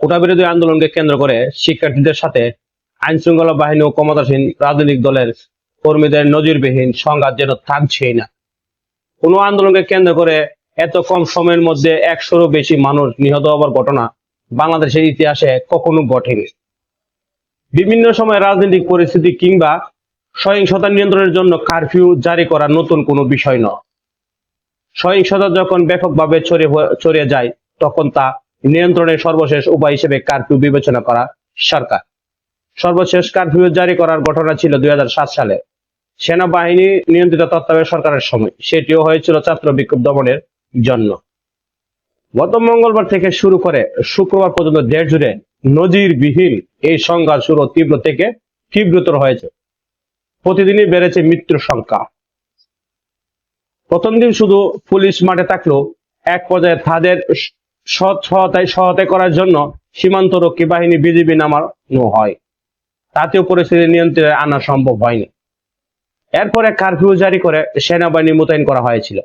কোটা বিরোধী আন্দোলনকে কেন্দ্র করে শিক্ষার্থীদের সাথে আইন শৃঙ্খলা বাহিনী ও ক্ষমতাসীন রাজনৈতিক দলের কর্মীদের নজিরবিহীন সংঘাত যেন থামছেই না। কোনো আন্দোলনকে কেন্দ্র করে এত কম সময়ের মধ্যে একশোরও বেশি মানুষ নিহত হওয়ার ঘটনা বাংলাদেশের ইতিহাসে কখনো ঘটেনি। বিভিন্ন সময় রাজনৈতিক পরিস্থিতি কিংবা সহিংসতা নিয়ন্ত্রণের জন্য কারফিউ জারি করা নতুন কোনো বিষয় নয়। সহিংসতা যখন ব্যাপকভাবে ছড়িয়ে ছড়িয়ে যায়, তখন তা নিয়ন্ত্রণের সর্বশেষ উপায় হিসেবে কারফিউ বিবেচনা করা সরকার। সর্বশেষ কারফিউ জারি করার ঘটনা ছিল দুই সালে। সেনাবাহিনী নিয়ন্ত্রিত তত্ত্বাবধায়ক সরকারের সময়। সেটিও হয়েছিল ছাত্র বিক্ষোভ দমনের জন্য। গত মঙ্গলবার থেকে শুরু করে শুক্রবার পর্যন্ত দেশ জুড়ে নজিরবিহীন এই সংঘাত শুরু তীব্র থেকে তীব্রতর হয়েছে। প্রতিদিনই বেড়েছে মৃত্যুর সংখ্যা। প্রথম দিন শুধু পুলিশ মাঠে থাকলেও এক পর্যায়ে তাদের সৎ সহায়তায় সহায়তা করার জন্য সীমান্ত রক্ষী বাহিনী বিজিবি নামানো হয়। তাতেও পরিস্থিতি নিয়ন্ত্রণে আনা সম্ভব হয়নি। এরপরে কারফিউ জারি করে সেনাবাহিনী মোতায়েন করা হয়েছিল।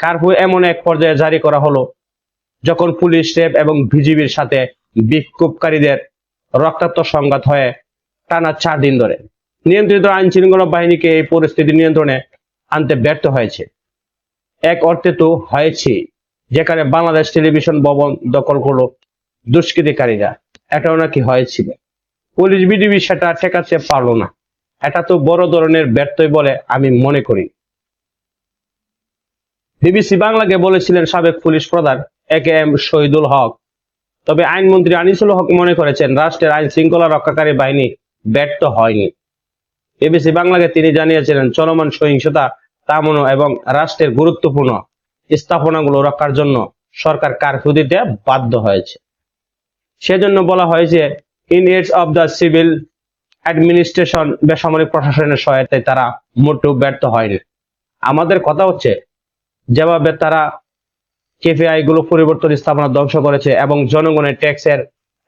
কারফিউ এমন এক পর্যায়ে জারি করা হলো, যখন পুলিশ, র্যাব এবং বিজিবির সাথে বিক্ষোভকারীদের রক্তাক্ত সংঘাত হয়ে টানা চার দিন ধরে। নিয়ন্ত্রিত আইন শৃঙ্খলা বাহিনীকে এই পরিস্থিতি নিয়ন্ত্রণে আনতে ব্যর্থ হয়েছে। এক অর্থে তো হয়েছে যেখানে বাংলাদেশ টেলিভিশন ভবন দখল করল দুষ্কৃতিকারীরা। এটাও নাকি হয়েছিল। পুলিশ বিডিবি সেটা ঠেকাতে পারল না। এটা তো বড় ধরনের ব্যর্থই বলে আমি মনে করি। বিবিসি বাংলাকে বলেছিলেন সাবেক পুলিশ প্রধান এ কে এম শহীদুল হক। তবে আইনমন্ত্রী আনিসুল হক মনে করেছেন, রাষ্ট্রের আইন শৃঙ্খলা রক্ষাকারী বাহিনী ব্যর্থ হয়নি। এবিসি বাংলাকে তিনি জানিয়েছিলেন, চলমান সহিংসতা তামনো এবং রাষ্ট্রের গুরুত্বপূর্ণ স্থাপনাগুলো রক্ষার জন্য সরকার কারফিউ দিতে বাধ্য হয়েছে। সেজন্য বলা হয়েছে in aids of the civil administration বেসামরিক প্রশাসনের সহায়তায় তারা মোটেও ব্যর্থ হয়নি। আমাদের কথা হচ্ছে, যেভাবে তারা কেপিআই গুলো পরিবর্তন স্থাপনা ধ্বংস করেছে এবং জনগণের ট্যাক্সের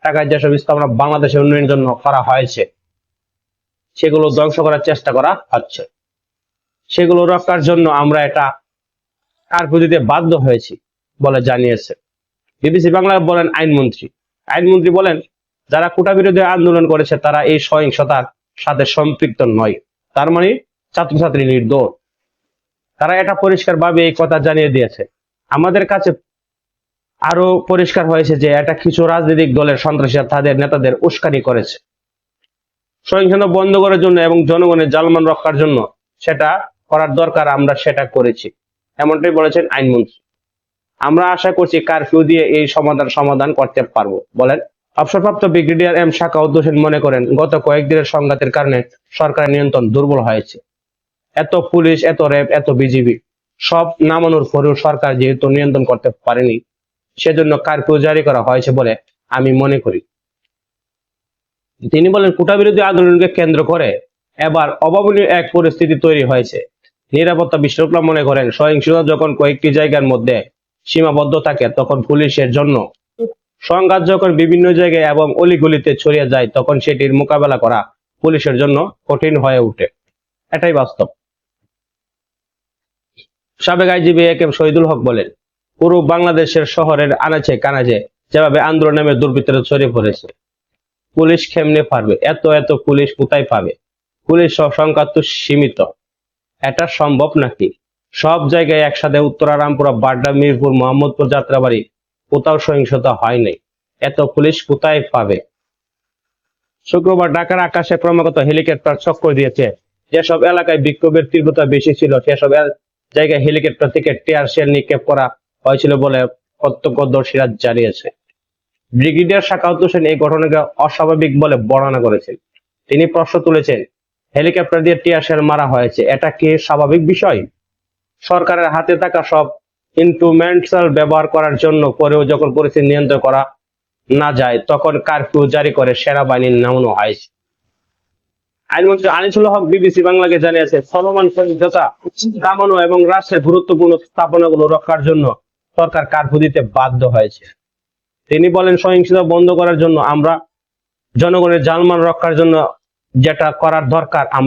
টাকায় যেসব স্থাপনা বাংলাদেশের উন্নয়নের জন্য করা হয়েছে, সেগুলো ধ্বংস করার চেষ্টা করা হচ্ছে। সেগুলো রক্ষার জন্য আমরা এটা কারফিউ দিতে বাধ্য হয়েছি বলে জানিয়েছে। বিবিসি বাংলা বলেন আইনমন্ত্রী। আইনমন্ত্রী বলেন, যারা কোটা বিরোধী আন্দোলন করেছে, তারা এই সহিংসতার সাথে সম্পৃক্ত নয়। তার মানে ছাত্রছাত্রী নির্দোষ। তারা এটা পরিষ্কারভাবে এই কথা জানিয়ে দিয়েছে। আমাদের কাছে আরও পরিষ্কার হয়েছে যে এটা কিছু রাজনৈতিক দলের সন্ত্রাসীরা তাদের নেতাদের উস্কানি করেছে। সহিংসতা বন্ধ করার জন্য এবং জনগণের জালমান রক্ষার জন্য সেটা করার দরকার, আমরা সেটা করেছি। এমনটাই বলেছেন আইনমন্ত্রী। আমরা আশা করছি কারফিউ দিয়ে এই সমাধান সমাধান করতে পারব। বলেন, অবসরপ্রাপ্ত ব্রিগেডিয়ার এম শাকাউদ্দ হোসেন মনে করেন, গত কয়েকদিনের সংঘাতের কারণে সরকারের নিয়ন্ত্রণ দুর্বল হয়েছে। এত পুলিশ, এত র্যাব, এত বিজিবি, সব নামানোর পরেও সরকার যেহেতু নিয়ন্ত্রণ করতে পারেনি, সেজন্য কারফিউ জারি করা হয়েছে বলে আমি মনে করি। তিনি বলেন কোটা বিরোধী আন্দোলনকে কেন্দ্র করে এবার অভাবনীয় এক পরিস্থিতি তৈরি হয়েছে। নিরাপত্তা বিশ্লেষকরা মনে করেন, সহিংসতা যখন কয়েকটি জায়গার মধ্যে সীমাবদ্ধ থাকে, তখন পুলিশের জন্য। সংঘাত যখন বিভিন্ন জায়গায় এবং অলিগলিতে ছড়িয়ে যায়, তখন সেটির মোকাবেলা করা পুলিশের জন্য কঠিন হয়ে ওঠে। এটাই বাস্তব। সাবেক IGP A K M Shahidul Haque বলেন, পুরো বাংলাদেশের শহরের আনাচে কানাচে যেভাবে আন্দোলন নামে দুর্বৃত্তরা ছড়িয়ে পড়েছে, পুলিশ খেমনে পারবে? এত এত পুলিশ কোথায় পাবে? পুলিশ সংখ্যা তো সীমিত। এটা সম্ভব নাকি? সব জায়গায় একসাথে উত্তরা, রামপুরা, বাড্ডা, মিরপুর, মোহাম্মদপুর যাত্রাবাড়ি কোথাও সহিংসতা হয় নাই। এত পুলিশ কোথায় পাবে? শুক্রবার ঢাকার আকাশে ক্রমাগত হেলিকপ্টার চক্কর দিয়েছে। যেসব এলাকায় বিক্ষোভের তীব্রতা বেশি ছিল, সেসব জায়গায় হেলিকপ্টার থেকে টিয়ার শেল নিক্ষেপ করা হয়েছিল বলে প্রত্যক্ষদর্শীরা জানিয়েছে। ব্রিগেডিয়ার শাকাউত হোসেন এই ঘটনাকে অস্বাভাবিক বলে বর্ণনা করেছেন। তিনি প্রশ্ন তুলেছেন হেলিকপ্টার দিয়ে টিয়ার শেল মারা হয়েছে। এটা কি স্বাভাবিক বিষয়? সরকারের হাতে থাকা সব ইনস্ট্রুমেন্টস ব্যবহার করার জন্য পরেও যখন পরিস্থিতি নিয়ন্ত্রণ করা না যায়, তখন কারফিউ জারি করে সেনাবাহিনীর নামানো হয়েছে আইনমন্ত্রী আনিসুল হক বিবিসি বাংলাকে জানিয়েছে চলমান সহিংসতা এবং রাষ্ট্রের গুরুত্বপূর্ণ স্থাপনাগুলো রক্ষার জন্য সরকার কারফিউ দিতে বাধ্য হয়েছে। তিনি বলেন, সহিংসতা বন্ধ করার জন্য আমরা জনগণের জানমাল রক্ষার জন্য যেটা করার দরকার আমরা